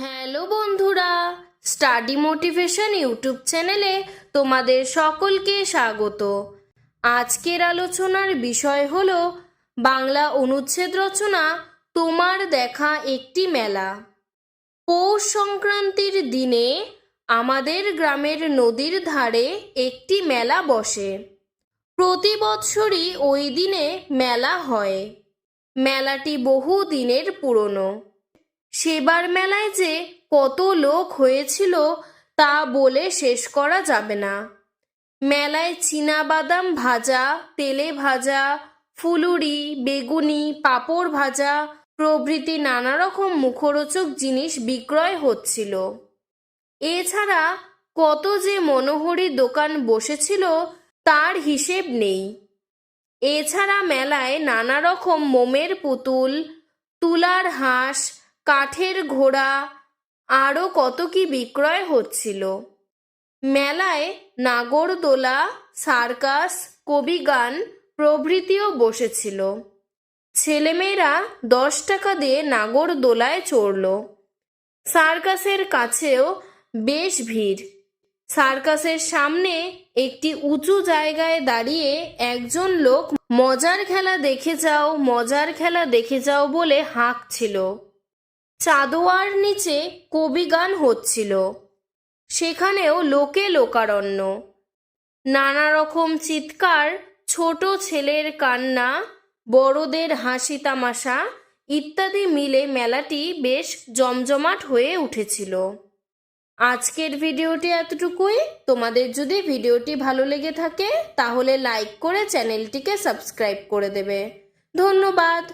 Hello বন্ধুরা, study motivation YouTube চ্যানেলে তোমাদের সকলকে স্বাগত। আজকের আলোচনার বিষয় হল বাংলা অনুচ্ছেদ রচনা, তোমার দেখা একটি মেলা। পৌষ সংক্রান্তির দিনে আমাদের গ্রামের নদীর ধারে একটি মেলা বসে। প্রতি বৎসরই ওই দিনে মেলা হয়। মেলাটি বহু দিনের পুরনো। সেবার মেলায় যে কত লোক হয়েছিল তা বলে শেষ করা যাবে না। মেলায় বাদাম ভাজা, তেলে ভাজা, ফুলুরি, বেগুনি, পাঁপড় ভাজা, প্রভৃতি নানা রকম মুখরোচক জিনিস বিক্রয় হচ্ছিল। এছাড়া কত যে মনোহরি দোকান বসেছিল তার হিসেব নেই। এছাড়া মেলায় নানা রকম মোমের পুতুল, তুলার হাঁস কাঠের ঘোড়া আরও কত কি বিক্রয় হচ্ছিল। মেলায় নাগরদোলা, সার্কাস, কবিগান প্রভৃতিও বসেছিল। ছেলেমেয়েরা দশ টাকা দিয়ে নাগরদোলায় চড়ল। সার্কাসের কাছেও বেশ ভিড়। সার্কাসের সামনে একটি উঁচু জায়গায় দাঁড়িয়ে একজন লোক, মজার খেলা দেখে যাও, মজার খেলা দেখে যাও বলে হাঁকছিল। চাদোয়ার নিচে কবিগান হচ্ছিল। সেখানেও লোকে লোকারণ্য। নানা রকম চিৎকার, ছোট ছেলের কান্না, বড়দের হাসি তামাশা ইত্যাদি মিলে মেলাটি বেশ জমজমাট হয়ে উঠেছিল। আজকের ভিডিওটি এতটুকুই। তোমাদের যদি ভিডিওটি ভালো লেগে থাকে, তাহলে লাইক করে চ্যানেলটিকে সাবস্ক্রাইব করে দেবে। ধন্যবাদ।